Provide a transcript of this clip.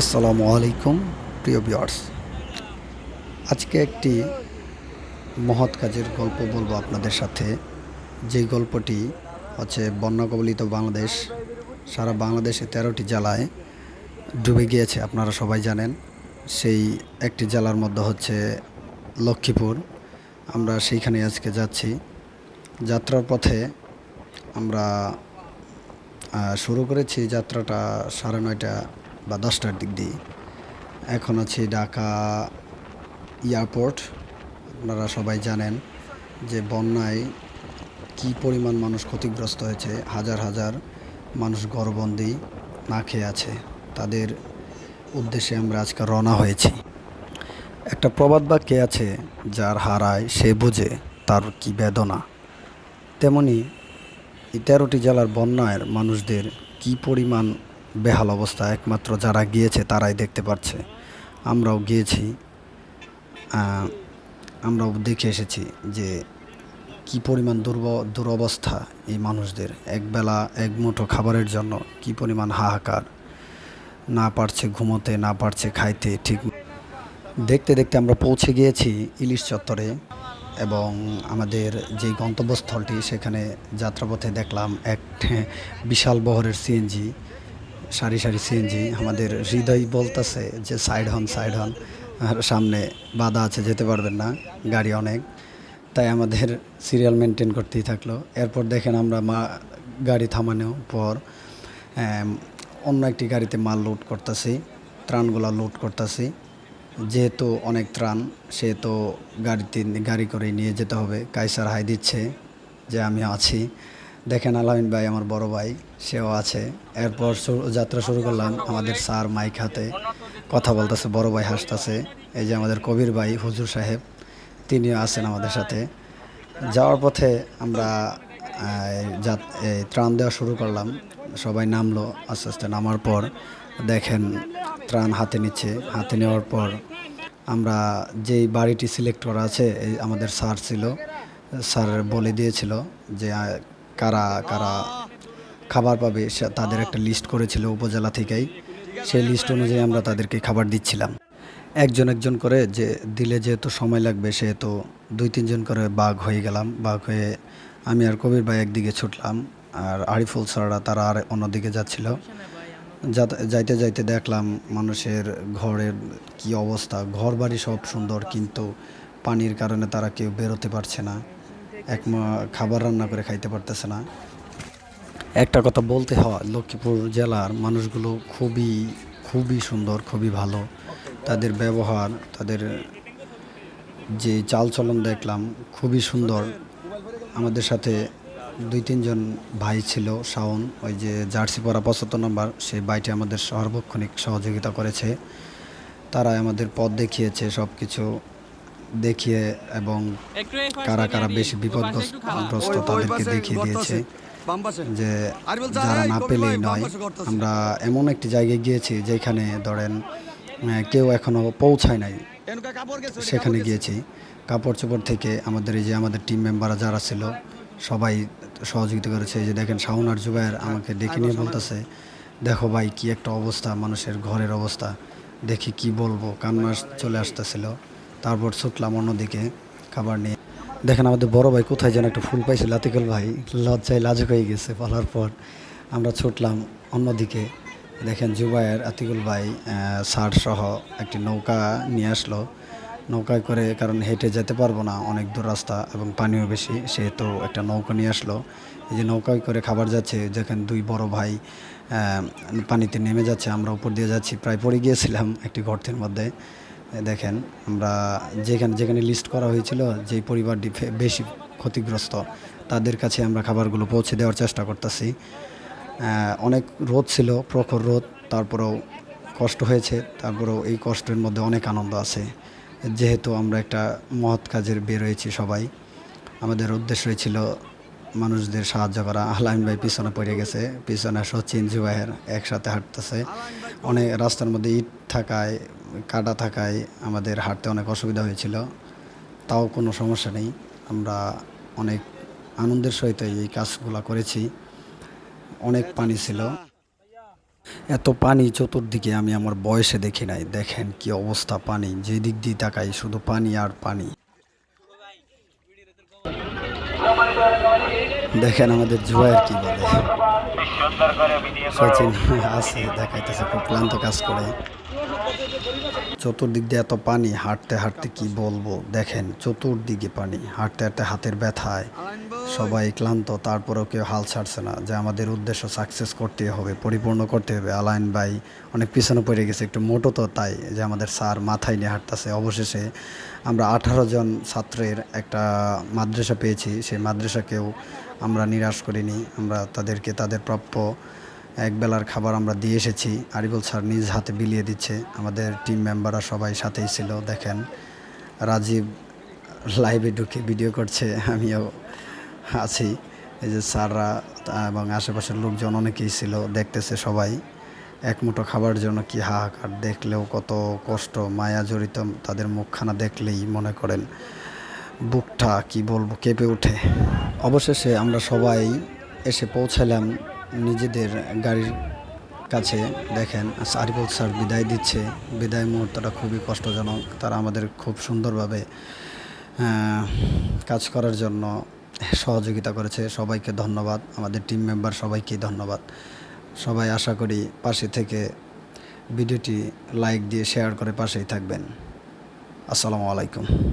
আসসালামু আলাইকুম, প্রিয় ভিউয়ার্স। আজকে একটি মহৎ কাজের গল্প বলব আপনাদের সাথে। যেই গল্পটি হচ্ছে বন্যা কবলিত বাংলাদেশ, সারা বাংলাদেশে তেরোটি জেলায় ডুবে গিয়েছে, আপনারা সবাই জানেন। সেই একটি জেলার মধ্যে হচ্ছে লক্ষ্মীপুর। আমরা সেইখানে আজকে যাচ্ছি। যাত্রার পথে আমরা শুরু করেছি যাত্রাটা সাড়ে নয়টা বা দশটার দিক দিয়ে। এখন আছি ঢাকা এয়ারপোর্ট। আপনারা সবাই জানেন যে বন্যায় কি পরিমাণ মানুষ ক্ষতিগ্রস্ত হয়েছে, হাজার হাজার মানুষ ঘরবন্দি না খেয়ে আছে। তাদের উদ্দেশ্যে আমরা আজকে রওনা হয়েছি। একটা প্রবাদ বাক্যে আছে, যার হারায় সে বুঝে তার কি বেদনা। তেমনি তেরোটি জেলার বন্যায় মানুষদের কি পরিমাণ বেহাল অবস্থা, একমাত্র যারা গিয়েছে তারাই দেখতে পাচ্ছে আমরাও গিয়েছি আমরাও দেখে এসেছি যে কি পরিমাণ দুর্ব, দুরবস্থা এই মানুষদের। একবেলা এক মুঠো খাবারের জন্য কি পরিমাণ হাহাকার। না পারছে ঘুমোতে, না পারছে খাইতে, ঠিক দেখতে দেখতে আমরা পৌঁছে গিয়েছি ইলিশ চত্বরে এবং আমাদের যে গন্তব্যস্থলটি সেখানে যাত্রাপথে দেখলাম এক বিশাল বহরের সিএনজি সারি সারি সিএনজি, আমাদের হৃদয় বলতেছে যে সাইড হন সাইড হন, আর সামনে বাধা আছে, যেতে পারবেন না, গাড়ি অনেক। তাই আমাদের সিরিয়াল মেনটেন করতেই থাকল। এরপর দেখেন আমরা মা, গাড়ি থামানো পর অন্য একটি গাড়িতে মাল লোড করতেছি, ত্রাণগুলো লোড করতেছি। যেহেতু অনেক ত্রাণ সে তো গাড়িতে, গাড়ি করে নিয়ে যেতে হবে। কাইসার হাই দিচ্ছে যে আমি আছি। দেখেন আলামিন ভাই, আমার বড় ভাই, সেও আছে। এরপর যাত্রা শুরু করলাম আমাদের স্যার মাইক হাতে। কথা বলতেছে, বড় ভাই হাসতেছে। এই যে আমাদের কবির ভাই, হুজুর সাহেব, তিনিও আছেন আমাদের সাথে। যাওয়ার পথে আমরা ত্রাণ দেওয়া শুরু করলাম। সবাই নামলো, আস্তে আস্তে নামার পর দেখেন ত্রাণ হাতে নিচ্ছে। হাতে নেওয়ার পর আমরা যেই বাড়িটি সিলেক্ট করা আছে আমাদের স্যার ছিল, স্যার বলে দিয়েছিল যে কারা কারা খাবার পাবে তাদের একটা লিস্ট করেছিল উপজেলা থেকেই। সেই লিস্ট অনুযায়ী আমরা তাদেরকে খাবার দিচ্ছিলাম। একজন একজন করে যে দিলে যেহেতু সময় লাগবে, সেহেতু দুই, তিনজন করে বাঘ হয়ে গেলাম। বাঘ হয়ে আমি আর কবির ভাই একদিকে ছুটলাম আর আরিফুল স্যাররা তারা আর অন্যদিকে যাচ্ছিল। যাইতে যাইতে দেখলাম মানুষের ঘরের কি অবস্থা। ঘর বাড়ি সব সুন্দর, কিন্তু পানির কারণে তারা কেউ বেরোতে পারছে না। এক খাবার রান্না করে খাইতে পারতেছে না। একটা কথা বলতে হয়, লক্ষ্মীপুর জেলার মানুষগুলো খুবই খুবই সুন্দর, খুবই ভালো। তাদের ব্যবহার, তাদের যে চালচলন দেখলাম, খুবই সুন্দর। আমাদের সাথে দুই তিনজন ভাই ছিল, শাওন, ওই যে জার্সি পরা পঁচাত্তর নম্বর সেই ভাইটি আমাদের সর্বক্ষণিক সহযোগিতা করেছে। তারা আমাদের পথ দেখিয়েছে সব কিছু দেখিয়ে এবং কারা কারা বেশি বিপদগ্রস্ত তাদেরকে দেখিয়ে দিয়েছে যে যারা না পেলেই নয়। আমরা এমন একটি জায়গায় গিয়েছি যেখানে ধরেন কেউ এখনও পৌঁছায় নাই। সেখানে গিয়েছি। কাপড় চোপড় থেকে আমাদের এই যে আমাদের টিম মেম্বাররা যারা ছিল সবাই সহযোগিতা করেছে। এই যে দেখেন শাওন আর জুবাইর আমাকে ডেকে নিয়ে বলতেছে দেখো ভাই কি একটা অবস্থা মানুষের ঘরের অবস্থা। দেখি কি বলব? কান্না চলে আসতেছিল। তারপর ছুটলাম অন্যদিকে খাবার নিয়ে। দেখেন আমাদের বড় ভাই কোথায় যেন একটা ফুল পাইছিল আতিকুল ভাই। লজ্জায় লাজুক হয়ে গেছে বলার পর আমরা ছুটলাম অন্যদিকে। দেখেন জুবাইয়ের আতিকুল ভাই শার্ট সহ একটি নৌকা নিয়ে আসলো। নৌকায় করে কারণ হেঁটে যেতে পারব না, অনেক দূর রাস্তা এবং পানিও বেশি, সেহেতু একটা নৌকা নিয়ে আসলো। এই যে নৌকায় করে খাবার যাচ্ছে যেখানে দুই বড় ভাই পানিতে নেমে যাচ্ছে, আমরা উপর দিয়ে যাচ্ছি, প্রায় পড়ে গিয়েছিলাম একটি গর্তের মধ্যে। দেখেন, আমরা যেখানে যেখানে লিস্ট করা হয়েছিল যেই পরিবারটি বেশি ক্ষতিগ্রস্ত, তাদের কাছে আমরা খাবারগুলো পৌঁছে দেওয়ার চেষ্টা করতেছি। অনেক রোদ ছিল, প্রখর রোদ, তারপরেও কষ্ট হয়েছে, তারপরেও এই কষ্টের মধ্যে অনেক আনন্দ আছে। যেহেতু আমরা একটা মহৎ কাজের বের হয়েছি সবাই, আমাদের উদ্দেশ্যই ছিল মানুষদের সাহায্য করা। আলামিন ভাই পিছনে পড়ে গেছে, পিছনে সচিন জুবাহের একসাথে হাঁটতেছে। অনেক রাস্তার মধ্যে ইট থাকায় কাটা থাকায় আমাদের হাঁটতে অনেক অসুবিধা হয়েছিল। তাও কোনো সমস্যা নেই। আমরা অনেক আনন্দের সহিত এই কাজগুলো করেছি। অনেক পানি ছিল। এত পানি চতুর্দিকে আমি আমার বয়সে দেখি নাই। দেখেন কি অবস্থা পানি। যে দিক দিয়ে তাকাই শুধু পানি আর পানি। দেখেন আমাদের জুয়ার কি বলে। সচিন আছে দেখাইতেছে খুব ক্লান্ত কাজ করে। চতুর্দিক দিয়ে এত পানি, হাঁটতে হাঁটতে কি বলব? দেখেন, চতুর্দিকে পানি, হাঁটতে হাঁটতে হাতের ব্যথায়। সবাই ক্লান্ত, তারপরেও কেউ হাল ছাড়ছে না। যে আমাদের উদ্দেশ্য সাকসেস করতে হবে, পরিপূর্ণ করতে হবে। আলাইন ভাই অনেক পিছনে পড়ে গেছে, একটু মোটো তো তাই, যে আমাদের স্যার মাথায় নিয়ে হাঁটতেছে। অবশেষে আমরা আঠারো জন ছাত্রের একটা মাদ্রাসা পেয়েছি। সেই মাদ্রাসাকেও আমরা নিরাশ করিনি। আমরা তাদেরকে, তাদের প্রাপ্য এক বেলার খাবার আমরা দিয়ে এসেছি। আরিবুল স্যার নিজ হাতে বিলিয়ে দিচ্ছে। আমাদের টিম মেম্বাররা সবাই সাথেই ছিল, দেখেন। রাজীব লাইভে ঢুকে ভিডিও করছে, আমিও আছি। এই যে স্যাররা এবং আশেপাশের লোকজন অনেকেই ছিল, দেখতেছে সবাই। এক মুঠো খাবার জন্য কি হাহাকার, দেখলেও কত কষ্ট, মায়া জড়িত, তাদের মুখখানা দেখলেই মনে করেন বুকটা কি বলব, কেঁপে ওঠে। অবশেষে আমরা সবাই এসে পৌঁছালাম নিজেদের গাড়ির কাছে দেখেন আরিফুল স্যার বিদায় দিচ্ছে। বিদায় মুহূর্তটা খুবই কষ্টজনক। তারা আমাদের খুব সুন্দরভাবে কাজ করার জন্য সহযোগিতা করেছে। সবাইকে ধন্যবাদ। আমাদের টিম মেম্বার সবাইকেই ধন্যবাদ। সবাই আশা করি পাশে থেকে ভিডিওটি লাইক দিয়ে শেয়ার করে পাশেই থাকবেন। আসসালামু আলাইকুম।